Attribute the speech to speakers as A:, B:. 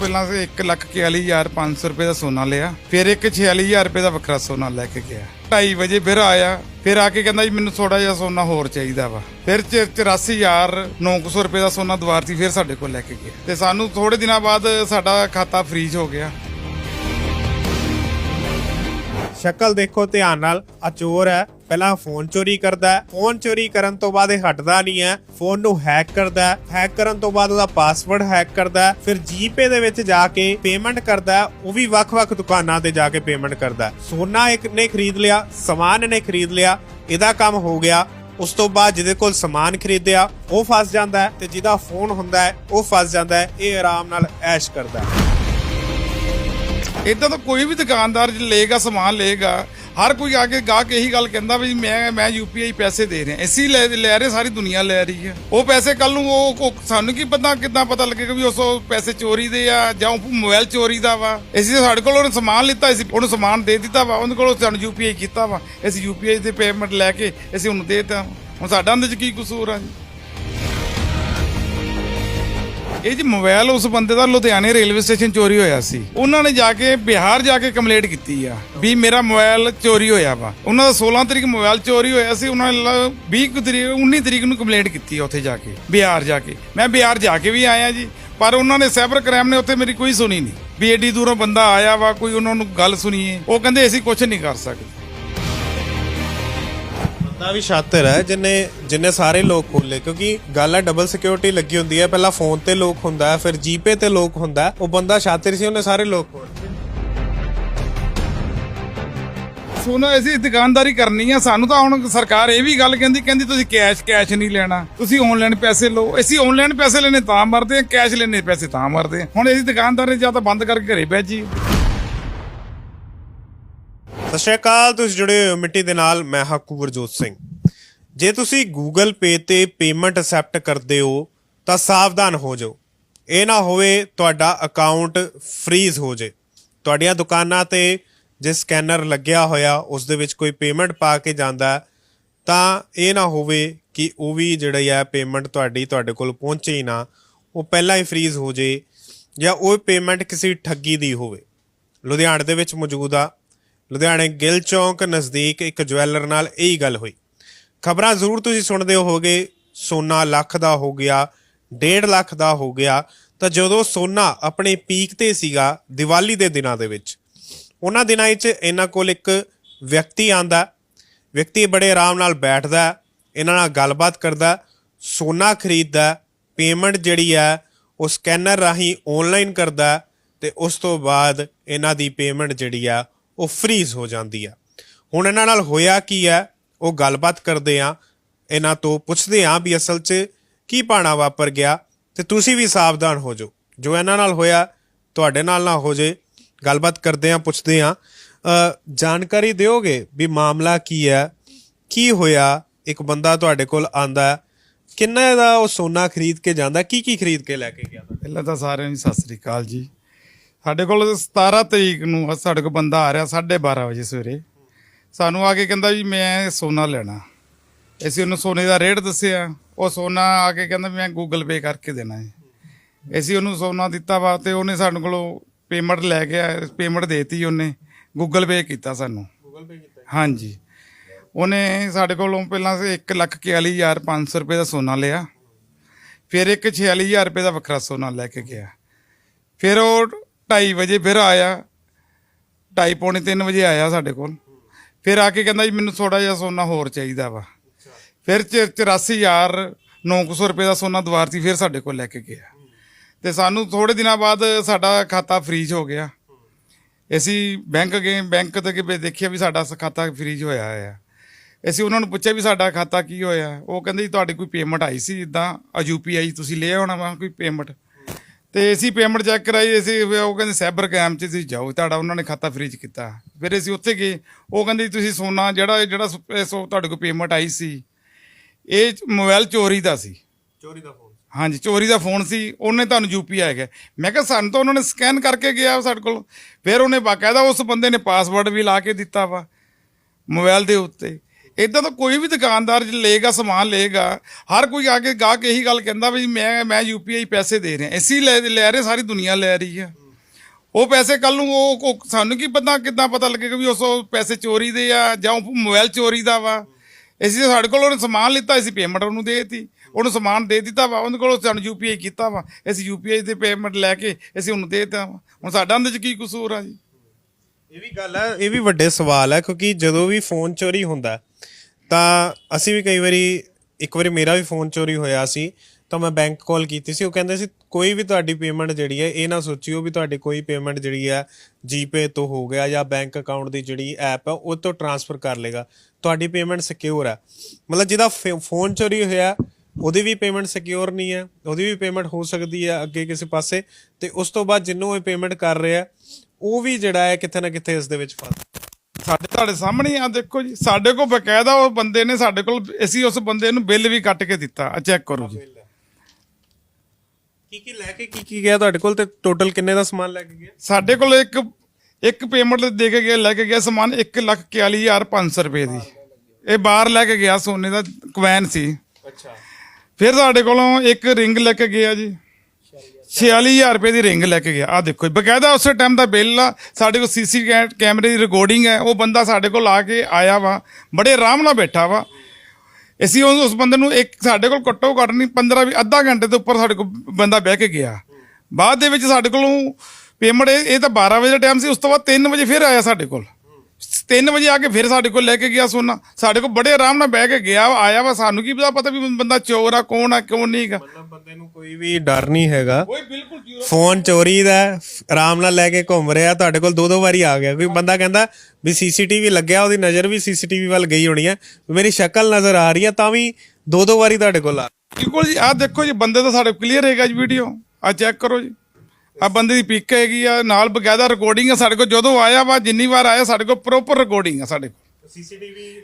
A: ਪਹਿਲਾਂ ਤੇ 141500 ਰੁਪਏ ਦਾ ਸੋਨਾ ਲਿਆ, ਫਿਰ ਇੱਕ 46000 ਰੁਪਏ ਦਾ ਵੱਖਰਾ ਸੋਨਾ ਲੈ ਕੇ ਗਿਆ। 2:30 ਵਜੇ ਫਿਰ ਆਇਆ, ਫਿਰ ਆ ਕੇ ਕਹਿੰਦਾ ਜੀ ਮੈਨੂੰ ਥੋੜਾ ਜਿਹਾ ਸੋਨਾ ਹੋਰ ਚਾਹੀਦਾ ਵਾ। ਫਿਰ 84900 ਰੁਪਏ ਦਾ ਸੋਨਾ ਦੁਆਰਤੀ ਫਿਰ ਸਾਡੇ ਕੋਲ ਲੈ ਕੇ ਗਿਆ। ਤੇ ਸਾਨੂੰ ਥੋੜੇ ਦਿਨਾਂ ਬਾਅਦ ਸਾਡਾ ਖਾਤਾ ਫ੍ਰੀਜ਼ ਹੋ ਗਿਆ।
B: ਸ਼ਕਲ ਦੇਖੋ ਧਿਆਨ ਨਾਲ। ਆ ਚੋਰ ਹੈ, ਪਹਿਲਾਂ ਫੋਨ ਚੋਰੀ ਕਰਦਾ ਹੈ। ਫੋਨ ਚੋਰੀ ਕਰਨ ਤੋਂ ਬਾਅਦ ਇਹ ਹਟਦਾ ਨਹੀਂ ਹੈ। ਫੋਨ ਨੂੰ ਹੈਕ ਕਰਦਾ ਹੈ। ਹੈਕ ਕਰਨ ਤੋਂ ਬਾਅਦ ਉਹਦਾ ਪਾਸਵਰਡ ਹੈਕ ਕਰਦਾ ਹੈ। ਫਿਰ ਜੀਪੇ ਦੇ ਵਿੱਚ ਜਾ ਕੇ ਪੇਮੈਂਟ ਕਰਦਾ ਉਹ ਵੀ ਵੱਖ-ਵੱਖ ਦੁਕਾਨਾਂ ਤੇ ਜਾ ਕੇ ਪੇਮੈਂਟ ਕਰਦਾ ਸੋਨਾ ਇੱਕ ਨੇ ਖਰੀਦ ਲਿਆ, ਸਮਾਨ ਨੇ ਖਰੀਦ ਲਿਆ, ਇਹਦਾ ਕੰਮ ਹੋ ਗਿਆ। ਉਸ ਤੋਂ ਬਾਅਦ ਜਿਹਦੇ ਕੋਲ ਸਮਾਨ ਖਰੀਦਿਆ, ਉਹ ਫਸ ਜਾਂਦਾ ਹੈ ਤੇ ਜਿਹਦਾ ਫੋਨ ਹੁੰਦਾ ਹੈ, ਉਹ ਫਸ ਜਾਂਦਾ ਹੈ। ਇਹ ਆਰਾਮ ਨਾਲ ਐਸ਼ ਕਰਦਾ ਹੈ।
A: ਇਦਾਂ ਤਾਂ ਕੋਈ ਵੀ ਦੁਕਾਨਦਾਰ ਜੇ ਲਏਗਾ, ਸਮਾਨ ਲਏਗਾ, ਹਰ ਕੋਈ ਆ ਕੇ ਗਾਹਕ ਇਹੀ ਗੱਲ ਕਹਿੰਦਾ ਵੀ ਮੈਂ ਮੈਂ ਯੂਪੀਆਈ ਪੈਸੇ ਦੇ ਰਿਹਾ। ਅਸੀਂ ਲੈ ਲੈ ਰਹੇ, ਸਾਰੀ ਦੁਨੀਆ ਲੈ ਰਹੀ ਹੈ। ਉਹ ਪੈਸੇ ਕੱਲ ਨੂੰ ਉਹ ਉਹ ਸਾਨੂੰ ਕੀ ਪਤਾ ਕਿੱਦਾਂ ਪਤਾ ਲੱਗੇਗਾ ਵੀ ਉਸ ਪੈਸੇ ਚੋਰੀ ਦੇ ਆ ਜਾਂ ਉਹ ਮੋਬਾਈਲ ਚੋਰੀ ਦਾ ਵਾ। ਅਸੀਂ ਸਾਡੇ ਕੋਲ ਉਹਨੇ ਸਮਾਨ ਲਿੱਤਾ, ਅਸੀਂ ਉਹਨੂੰ ਸਮਾਨ ਦੇ ਦਿੱਤਾ ਵਾ, ਉਹਦੇ ਕੋਲ ਸਾਨੂੰ ਯੂਪੀਆਈ ਕੀਤਾ ਵਾ। ਅਸੀਂ ਯੂਪੀਆਈ ਤੇ ਪੇਮੈਂਟ ਲੈ ਕੇ ਅਸੀਂ ਉਹਨੂੰ ਦੇਤਾ। ਹੁਣ ਸਾਡਾ ਅੰਦਰ ਚ ਕੀ ਕਸੂਰ ਆ ਜੀ? ਇਹ ਜੀ ਮੋਬਾਈਲ ਉਸ ਬੰਦੇ ਦਾ ਲੁਧਿਆਣੇ ਰੇਲਵੇ ਸਟੇਸ਼ਨ ਚੋਰੀ ਹੋਇਆ ਸੀ। ਉਹਨਾਂ ਨੇ ਜਾ ਕੇ ਬਿਹਾਰ ਜਾ ਕੇ ਕੰਪਲੇਂਟ ਕੀਤੀ ਆ ਵੀ ਮੇਰਾ ਮੋਬਾਈਲ ਚੋਰੀ ਹੋਇਆ ਵਾ। ਉਹਨਾਂ ਦਾ 16 ਤਰੀਕ ਮੋਬਾਈਲ ਚੋਰੀ ਹੋਇਆ ਸੀ, ਉਹਨਾਂ ਨੇ ਲ- 20 ਕੁ ਤਰੀਕ 19 ਤਰੀਕ ਨੂੰ ਕੰਪਲੇਂਟ ਕੀਤੀ ਆ ਉੱਥੇ ਜਾ ਕੇ, ਬਿਹਾਰ ਜਾ ਕੇ। ਮੈਂ ਬਿਹਾਰ ਜਾ ਕੇ ਵੀ ਆਇਆ ਜੀ, ਪਰ ਉਹਨਾਂ ਨੇ ਸਾਈਬਰ ਕ੍ਰਾਈਮ ਨੇ ਉੱਥੇ ਮੇਰੀ ਕੋਈ ਸੁਣੀ ਨਹੀਂ। ਵੀ ਐਡੀ ਦੂਰੋਂ ਬੰਦਾ ਆਇਆ ਵਾ, ਕੋਈ ਉਹਨਾਂ ਨੂੰ ਗੱਲ ਸੁਣੀਏ ਉਹ ਕਹਿੰਦੇ ਅਸੀਂ ਕੁਝ ਨਹੀਂ ਕਰ ਸਕਦੇ।
B: ਬੰਦਾ ਵੀ ਸ਼ਾਤਰ ਹੈ, ਜਿਨੇ ਜਿਨੇ ਸਾਰੇ ਲੋਕ ਖੋਲੇ ਕਿਉਂਕਿ ਗੱਲ ਹੈ ਡਬਲ ਸਿਕਿਉਰਿਟੀ ਲੱਗੀ ਹੁੰਦੀ ਹੈ, ਪਹਿਲਾਂ ਫੋਨ ਤੇ ਲੋਕ ਹੁੰਦਾ ਹੈ, ਫਿਰ ਜੀਪੇ ਤੇ ਲੋਕ ਹੁੰਦਾ ਹੈ। ਉਹ ਬੰਦਾ ਸ਼ਾਤਰ ਸੀ, ਉਹਨੇ ਸਾਰੇ ਲੋਕ ਖੋਲੇ
A: ਸੋਨਾ ਅਸੀਂ ਦੁਕਾਨਦਾਰੀ ਕਰਨੀ ਆ, ਸਾਨੂੰ ਤਾਂ ਹੁਣ ਸਰਕਾਰ ਇਹ ਵੀ ਗੱਲ ਕਹਿੰਦੀ ਕਹਿੰਦੀ ਤੁਸੀਂ ਕੈਸ਼ ਕੈਸ਼ ਨਹੀਂ ਲੈਣਾ, ਤੁਸੀਂ ਆਨਲਾਈਨ ਪੈਸੇ ਲਓ। ਅਸੀਂ ਆਨਲਾਈਨ ਪੈਸੇ ਲੈਣੇ ਤਾਂ ਮਰਦੇ ਆ ਕੈਸ਼ ਲੈਣੇ ਪੈਸੇ ਤਾਂ ਮਰਦੇ ਆ। ਹੁਣ ਅਸੀਂ ਦੁਕਾਨਦਾਰੀ ਜਾਂ ਤਾਂ ਬੰਦ ਕਰਕੇ ਘਰੇ ਬੈਜੀ
B: ਸਤਿ ਸ਼੍ਰੀ ਅਕਾਲ, ਤੁਸੀਂ ਜੁੜੇ ਹੋਏ ਹੋ ਮਿੱਟੀ ਦੇ ਨਾਲ, ਮੈਂ ਹਾਂ ਸਿੰਘ। ਜੇ ਤੁਸੀਂ Google Pay ਤੇ ਪੇਮੈਂਟ ਅਸੈਪਟ ਕਰਦੇ ਹੋ, ਤਾਂ ਸਾਵਧਾਨ ਹੋ ਜਾਓ। ਇਹ ਨਾ ਹੋਵੇ ਤੁਹਾਡਾ ਅਕਾਊਂਟ ਫ੍ਰੀਜ਼ ਹੋ ਜੇ ਤੁਹਾਡੀਆਂ ਦੁਕਾਨਾਂ ਤੇ ਜੇ ਸਕੈਨਰ ਲੱਗਿਆ ਹੋਇਆ, ਉਸ ਦੇ ਵਿੱਚ ਕੋਈ ਪੇਮੈਂਟ ਪਾ ਕੇ ਜਾਂਦਾ, ਤਾਂ ਇਹ ਨਾ ਹੋਵੇ ਕਿ ਉਹ ਵੀ ਜਿਹੜੀ ਹੈ ਪੇਮੈਂਟ ਤੁਹਾਡੀ ਤੁਹਾਡੇ ਕੋਲ ਪਹੁੰਚੇ ਹੀ ਨਾ, ਉਹ ਪਹਿਲਾਂ ਹੀ ਫ੍ਰੀਜ਼ ਹੋ ਜੇ ਜਾਂ ਉਹ ਪੇਮੈਂਟ ਕਿਸੇ ਠੱਗੀ ਦੀ ਹੋਵੇ। ਲੁਧਿਆਣੇ ਦੇ ਵਿੱਚ ਮੌਜੂਦ ਆ ਲੁਧਿਆਣੇ ਗਿੱਲ ਚੌਂਕ ਨਜ਼ਦੀਕ ਇੱਕ ਜਵੈਲਰ ਨਾਲ ਇਹੀ ਗੱਲ ਹੋਈ। ਖਬਰਾਂ ਜ਼ਰੂਰ ਤੁਸੀਂ ਸੁਣਦੇ ਹੋਵੋਗੇ। ਸੋਨਾ ਲੱਖ ਦਾ ਹੋ ਗਿਆ 1.5 ਲੱਖ ਦਾ ਹੋ ਗਿਆ। ਤਾਂ ਜਦੋਂ ਸੋਨਾ ਆਪਣੇ ਪੀਕ ਤੇ ਸੀਗਾ ਦੀਵਾਲੀ ਦੇ ਦਿਨਾਂ ਦੇ ਵਿੱਚ, ਉਹਨਾਂ ਦਿਨਾਂ ਵਿੱਚ ਇਹਨਾਂ ਕੋਲ ਇੱਕ ਵਿਅਕਤੀ ਆਂਦਾ। ਵਿਅਕਤੀ ਬੜੇ ਆਰਾਮ ਨਾਲ ਬੈਠਦਾ, ਇਹਨਾਂ ਨਾਲ ਗੱਲਬਾਤ ਕਰਦਾ, ਸੋਨਾ ਖਰੀਦਦਾ ਪੇਮੈਂਟ ਜਿਹੜੀ ਹੈ ਉਹ ਸਕੈਨਰ ਰਾਹੀਂ ਆਨਲਾਈਨ ਕਰਦਾ ਹੈ ਤੇ ਉਸ ਤੋਂ ਬਾਅਦ ਇਹਨਾਂ ਦੀ ਪੇਮੈਂਟ ਜਿਹੜੀ ਆ ਉਹ ਫ੍ਰੀਜ਼ ਹੋ ਜਾਂਦੀ ਆ। ਹੁਣ ਇਹਨਾਂ ਨਾਲ ਹੋਇਆ ਕੀ ਹੈ ਉਹ ਗੱਲਬਾਤ ਕਰਦੇ ਆ, ਇਹਨਾਂ ਤੋਂ ਪੁੱਛਦੇ ਆ ਵੀ ਅਸਲ 'ਚ ਕੀ ਪਾਣਾ ਵਾਪਰ ਗਿਆ ਤੇ ਤੁਸੀਂ ਵੀ ਸਾਵਧਾਨ ਹੋ ਜਾਓ। ਜੋ ਇਹਨਾਂ ਨਾਲ ਹੋਇਆ, ਤੁਹਾਡੇ ਨਾਲ ਨਾ ਹੋ ਜੇ। ਗੱਲਬਾਤ ਕਰਦੇ ਆ, ਪੁੱਛਦੇ ਆ। ਜਾਣਕਾਰੀ ਦਿਓਗੇ ਵੀ ਮਾਮਲਾ ਕੀ ਹੈ ਕੀ ਹੋਇਆ? ਇੱਕ ਬੰਦਾ ਤੁਹਾਡੇ ਕੋਲ ਆਂਦਾ, ਕਿੰਨਾ ਦਾ ਉਹ ਸੋਨਾ ਖਰੀਦ ਕੇ ਜਾਂਦਾ? ਕੀ ਕੀ ਖਰੀਦ ਕੇ ਲੈ ਕੇ ਗਿਆ?
A: ਪਹਿਲਾਂ ਤਾਂ ਸਾਰਿਆਂ ਨੂੰ ਸਤਿ ਸ੍ਰੀ ਅਕਾਲ ਜੀ। ਸਾਡੇ ਕੋਲ 17 ਤਰੀਕ ਨੂੰ ਸਾਡੇ ਕੋਲ ਬੰਦਾ ਆ ਰਿਹਾ 12:30 ਵਜੇ ਸਵੇਰੇ। ਸਾਨੂੰ ਆ ਕੇ ਕਹਿੰਦਾ ਵੀ ਮੈਂ ਸੋਨਾ ਲੈਣਾ। ਅਸੀਂ ਉਹਨੂੰ ਸੋਨੇ ਦਾ ਰੇਟ ਦੱਸਿਆ। ਉਹ ਸੋਨਾ ਆ ਕੇ ਕਹਿੰਦਾ ਵੀ ਮੈਂ ਗੂਗਲ ਪੇ ਕਰਕੇ ਦੇਣਾ ਹੈ ਅਸੀਂ ਉਹਨੂੰ ਸੋਨਾ ਦਿੱਤਾ ਵਾ ਤੇ ਉਹਨੇ ਸਾਡੇ ਕੋਲੋਂ ਪੇਮੈਂਟ ਲੈ ਗਿਆ ਪੇਮੈਂਟ ਦੇਤੀ ਉਹਨੇ। ਗੂਗਲ ਪੇ ਕੀਤਾ ਸਾਨੂੰ।
B: ਗੂਗਲ ਪੇ ਕੀਤਾ
A: ਹਾਂਜੀ। ਉਹਨੇ ਸਾਡੇ ਕੋਲੋਂ ਪਹਿਲਾਂ 141500 ਰੁਪਏ ਦਾ ਸੋਨਾ ਲਿਆ। ਫਿਰ ਇੱਕ 46000 ਰੁਪਏ ਦਾ ਵੱਖਰਾ ਸੋਨਾ ਲੈ ਕੇ ਗਿਆ। ਫਿਰ ਉਹ 2:30 ਵਜੇ ਫਿਰ ਆਇਆ। 2:30 ਪੌਣੇ 3 ਵਜੇ ਆਇਆ ਸਾਡੇ ਕੋਲ। ਫਿਰ ਆ ਕੇ ਕਹਿੰਦਾ ਜੀ ਮੈਨੂੰ ਥੋੜਾ ਜਿਹਾ ਸੋਨਾ ਹੋਰ ਚਾਹੀਦਾ ਵਾ। ਫਿਰ 84900 ਰੁਪਏ ਦਾ ਸੋਨਾ ਦੁਆਰਤੀ ਫਿਰ ਸਾਡੇ ਕੋਲ ਲੈ ਕੇ ਗਿਆ। ਤੇ ਸਾਨੂੰ ਥੋੜੇ ਦਿਨਾਂ ਬਾਅਦ ਸਾਡਾ ਖਾਤਾ ਫ੍ਰੀਜ਼ ਹੋ ਗਿਆ। ਅਸੀਂ ਬੈਂਕ ਗਏ, ਬੈਂਕ ਤੇ ਕਿ ਦੇਖਿਆ ਵੀ ਸਾਡਾ ਖਾਤਾ ਫ੍ਰੀਜ਼ ਹੋਇਆ ਆ। ਅਸੀਂ ਉਹਨਾਂ ਨੂੰ ਪੁੱਛਿਆ ਵੀ ਸਾਡਾ ਖਾਤਾ ਕੀ ਹੋਇਆ। ਉਹ ਕਹਿੰਦੇ ਜੀ ਤੁਹਾਡੀ ਕੋਈ ਪੇਮੈਂਟ ਆਈ ਸੀ ਇਦਾਂ ਯੂਪੀਆਈ ਤੁਸੀਂ ਲੈ ਆਉਣਾ ਵਾ ਕੋਈ ਪੇਮੈਂਟ ਤੇ ਅਸੀਂ ਪੇਮੈਂਟ ਚੈੱਕ ਕਰਾਈ ਅਸੀਂ ਫਿਰ ਉਹ ਕਹਿੰਦੇ ਸਾਈਬਰ ਕੈਮ 'ਚ ਤੁਸੀਂ ਜਾਓ ਤੁਹਾਡਾ ਉਹਨਾਂ ਨੇ ਖਾਤਾ ਫ੍ਰੀਜ਼ ਕੀਤਾ। ਫਿਰ ਅਸੀਂ ਉੱਥੇ ਗਏ ਉਹ ਕਹਿੰਦੇ ਤੁਸੀਂ ਸੋਨਾ ਜਿਹੜਾ ਜਿਹੜਾ ਸ- ਇਹ ਸੋ ਤੁਹਾਡੇ ਕੋਲ ਪੇਮੈਂਟ ਆਈ ਸੀ ਇਹ ਮੋਬਾਈਲ ਚੋਰੀ ਦਾ ਸੀ।
B: ਚੋਰੀ ਦਾ ਫੋਨ
A: ਹਾਂਜੀ ਚੋਰੀ ਦਾ ਫੋਨ ਸੀ ਉਹਨੇ ਤੁਹਾਨੂੰ ਯੂਪੀ ਆ ਗਿਆ। ਮੈਂ ਕਿਹਾ ਸਾਨੂੰ ਤਾਂ ਉਹਨਾਂ ਨੇ ਸਕੈਨ ਕਰਕੇ ਗਿਆ ਸਾਡੇ ਕੋਲ। ਫਿਰ ਉਹਨੇ ਬਾਕਾਇਦਾ ਉਸ ਬੰਦੇ ਨੇ ਪਾਸਵਰਡ ਵੀ ਲਾ ਕੇ ਦਿੱਤਾ ਵਾ ਮੋਬਾਈਲ ਦੇ ਉੱਤੇ। ਇਦਾਂ ਤਾਂ ਕੋਈ ਵੀ ਦੁਕਾਨਦਾਰ ਜੇ ਲਏਗਾ, ਸਮਾਨ ਲਏਗਾ, ਹਰ ਕੋਈ ਆ ਕੇ ਗਾਹਕ ਇਹੀ ਗੱਲ ਕਹਿੰਦਾ ਵੀ ਮੈਂ ਮੈਂ ਯੂਪੀਆਈ ਪੈਸੇ ਦੇ ਰਿਹਾ। ਅਸੀਂ ਲੈ ਲੈ ਰਹੇ, ਸਾਰੀ ਦੁਨੀਆ ਲੈ ਰਹੀ ਆ। ਉਹ ਪੈਸੇ ਕੱਲ ਨੂੰ ਉਹ ਸਾਨੂੰ ਕੀ ਪਤਾ, ਕਿੱਦਾਂ ਪਤਾ ਲੱਗੇਗਾ ਵੀ ਉਸ ਪੈਸੇ ਚੋਰੀ ਦੇ ਆ ਜਾਂ ਉਹ ਮੋਬਾਈਲ ਚੋਰੀ ਦਾ ਵਾ। ਅਸੀਂ ਸਾਡੇ ਕੋਲ, ਉਹਨੇ ਸਮਾਨ ਲਿੱਤਾ, ਅਸੀਂ ਪੇਮੈਂਟ ਉਹਨੂੰ ਦੇ ਦਿੱਤੀ। ਉਹਨੂੰ ਸਮਾਨ ਦੇ ਦਿੱਤਾ ਵਾ, ਉਹਦੇ ਕੋਲ ਸਾਨੂੰ ਯੂਪੀਆਈ ਕੀਤਾ ਵਾ। ਅਸੀਂ ਯੂਪੀਆਈ ਤੇ ਪੇਮੈਂਟ ਲੈ ਕੇ ਅਸੀਂ ਉਹਨੂੰ ਦੇ ਦਿੱਤਾ ਵਾ। ਹੁਣ ਸਾਡਾ ਅੰਦਰ ਚ ਕੀ ਕਸੂਰ ਆ ਜੀ?
B: ਇਹ ਵੀ ਗੱਲ ਹੈ ਇਹ ਵੀ ਵੱਡੇ ਸਵਾਲ ਹੈ ਕਿਉਂਕਿ ਜਦੋਂ ਵੀ ਫੋਨ ਚੋਰੀ ਹੁੰਦਾ ਤਾਂ ਅਸੀਂ ਵੀ ਕਈ ਵਾਰੀ, ਇੱਕ ਵਾਰੀ ਮੇਰਾ ਵੀ ਫੋਨ ਚੋਰੀ ਹੋਇਆ ਸੀ, ਤਾਂ ਮੈਂ ਬੈਂਕ ਕਾਲ ਕੀਤੀ ਸੀ। ਉਹ ਕਹਿੰਦੇ ਸੀ, ਕੋਈ ਵੀ ਤੁਹਾਡੀ ਪੇਮੈਂਟ ਜਿਹੜੀ ਹੈ, ਇਹ ਨਾ ਸੋਚਿਓ ਵੀ ਤੁਹਾਡੀ ਕੋਈ ਪੇਮੈਂਟ ਜਿਹੜੀ ਹੈ ਜੀਪੇ ਤੋਂ ਹੋ ਗਿਆ ਜਾਂ ਬੈਂਕ ਅਕਾਊਂਟ ਦੀ ਜਿਹੜੀ ਐਪ ਹੈ, ਉਹ ਤੋਂ ਟ੍ਰਾਂਸਫਰ ਕਰ ਲੇਗਾ ਤੁਹਾਡੀ ਪੇਮੈਂਟ ਸਿਕਿਉਰ ਹੈ। ਮਤਲਬ ਜਿਹਦਾ ਫੇ- ਫੋਨ ਚੋਰੀ ਹੋਇਆ, ਉਹਦੀ ਵੀ ਪੇਮੈਂਟ ਸਿਕਿਉਰ ਨਹੀਂ ਹੈ, ਉਹਦੀ ਵੀ ਪੇਮੈਂਟ ਹੋ ਸਕਦੀ ਹੈ ਅੱਗੇ ਕਿਸੇ ਪਾਸੇ। ਤੇ ਉਸ ਤੋਂ ਬਾਅਦ ਜਿੰਨੂੰ ਇਹ ਪੇਮੈਂਟ ਕਰ ਰਿਹਾ, ਉਹ ਵੀ ਜਿਹੜਾ ਹੈ, ਕਿਤੇ ਨਾ ਕਿਤੇ ਇਸ ਦੇ ਵਿੱਚ ਫਸ
A: ਸਾਡੇ ਤੁਹਾਡੇ ਸਾਹਮਣੇ ਆ ਦੇਖੋ ਜੀ। ਸਾਡੇ ਕੋਲ ਬਕਾਇਦਾ ਉਹ ਬੰਦੇ ਨੇ ਸਾਡੇ ਕੋਲ ਅਸੀਂ ਉਸ ਬੰਦੇ ਨੂੰ ਬਿੱਲ ਵੀ ਕੱਟ ਕੇ ਦਿੱਤਾ। ਆ ਚੈੱਕ ਕਰੋ ਜੀ।
B: ਕੀ ਕੀ ਲੈ ਕੇ ਕੀ ਕੀ ਗਿਆ ਤੁਹਾਡੇ ਕੋਲ ਤੇ ਟੋਟਲ ਕਿੰਨੇ ਦਾ ਸਮਾਨ ਲੈ ਕੇ ਗਿਆ?
A: ਸਾਡੇ ਕੋਲ ਇੱਕ ਇੱਕ ਪੇਮੈਂਟ ਦੇ ਕੇ ਗਿਆ ਲੈ ਕੇ ਗਿਆ ਸਮਾਨ 141500 ਰੁਪਏ ਦੀ। ਇਹ ਬਾਹਰ ਲੈ ਕੇ ਗਿਆ ਸੋਨੇ ਦਾ ਕਵੈਨ ਸੀ।
B: ਅੱਛਾ।
A: ਫਿਰ ਸਾਡੇ ਕੋਲੋਂ ਇੱਕ ਰਿੰਗ ਲੈ ਕੇ ਗਿਆ ਜੀ। 46000 ਰੁਪਏ ਦੀ ਰਿੰਗ ਲੈ ਕੇ ਗਿਆ। ਆ ਦੇਖੋ ਜੀ, ਬਕਾਇਦਾ ਉਸੇ ਟਾਈਮ ਦਾ ਬਿੱਲ ਆ ਸਾਡੇ ਕੋਲ ਸੀਸੀ ਕੈਮਰੇ ਦੀ ਰਿਕਾਰਡਿੰਗ ਹੈ ਉਹ ਬੰਦਾ ਸਾਡੇ ਕੋਲ ਆ ਕੇ ਆਇਆ ਵਾ ਬੜੇ ਆਰਾਮ ਨਾਲ ਬੈਠਾ ਵਾ। ਅਸੀਂ ਉਸ ਉਸ ਬੰਦੇ ਨੂੰ ਇੱਕ ਸਾਡੇ ਕੋਲ ਘੱਟੋ ਘੱਟ ਨਹੀਂ 15 ਵੀ ਅੱਧਾ ਘੰਟੇ ਤੋਂ ਉੱਪਰ ਸਾਡੇ ਕੋਲ ਬੰਦਾ ਬਹਿ ਕੇ ਗਿਆ। ਬਾਅਦ ਦੇ ਵਿੱਚ ਸਾਡੇ ਕੋਲੋਂ ਪੇਮੈਂਟ ਇਹ ਇਹ ਤਾਂ 12 ਵਜੇ ਦਾ ਟਾਈਮ ਸੀ ਉਸ ਤੋਂ ਬਾਅਦ 3 ਵਜੇ ਫਿਰ ਆਇਆ ਸਾਡੇ ਕੋਲ। 3 ਵਜੇ ਆ ਕੇ ਫਿਰ ਸਾਡੇ ਕੋਲ ਲੈ ਕੇ ਗਿਆ ਸੋਨਾ। ਸਾਡੇ ਕੋਲ ਬੜੇ ਆਰਾਮ ਨਾਲ ਬਹਿ ਕੇ ਗਿਆ ਆਇਆ ਵਾ ਸਾਨੂੰ ਕੀ ਪਤਾ ਪਤਾ ਵੀ ਬੰਦਾ ਚੋਰ ਆ ਕੌਣ ਆ ਕਿਉਂ ਨਹੀਂਗਾ
B: ਮਤਲਬ ਬੰਦੇ ਨੂੰ ਕੋਈ ਵੀ ਡਰ ਨਹੀਂ ਹੈਗਾ।
A: ਓਏ ਬਿਲਕੁਲ ਜ਼ੀਰੋ
B: ਫੋਨ ਚੋਰੀ ਦਾ ਹੈ, ਆਰਾਮ ਨਾਲ ਲੈ ਕੇ ਘੁੰਮ ਰਿਹਾ ਤੁਹਾਡੇ ਕੋਲ ਦੋ ਦੋ ਵਾਰੀ ਆ ਗਿਆ। ਕੋਈ ਬੰਦਾ ਕਹਿੰਦਾ ਵੀ ਸੀਸੀਟੀਵੀ ਲੱਗਿਆ ਉਹਦੀ ਨਜ਼ਰ ਵੀ ਸੀਸੀਟੀਵੀ ਵੱਲ ਗਈ ਹੋਣੀ ਹੈ ਵੀ ਮੇਰੀ ਸ਼ਕਲ ਨਜ਼ਰ ਆ ਰਹੀ ਹੈ ਤਾਂ ਵੀ ਦੋ ਦੋ ਵਾਰੀ ਤੁਹਾਡੇ ਕੋਲ ਆ।
A: ਬਿਲਕੁਲ ਜੀ ਆਹ ਦੇਖੋ ਜੀ ਬੰਦੇ ਤਾਂ ਸਾਡੇ ਕਲੀਅਰ ਹੈਗਾ ਜੀ ਵੀਡੀਓ ਆ ਚੈੱਕ ਕਰੋ ਜੀ। ਆ ਬੰਦੇ ਦੀ ਪਿਕ ਹੈਗੀ ਆ, ਨਾਲ ਬਕਾਇਦਾ ਰਿਕਾਰਡਿੰਗ ਆ ਸਾਡੇ ਕੋਲ, ਜਦੋਂ ਆਇਆ ਵਾ, ਜਿੰਨੀ ਵਾਰ ਆਇਆ, ਸਾਡੇ ਕੋਲ ਪ੍ਰੋਪਰ ਰਿਕਾਰਡਿੰਗ ਆ ਸਾਡੇ ਕੋਲ।
B: ਸੀਸੀਟੀਵੀ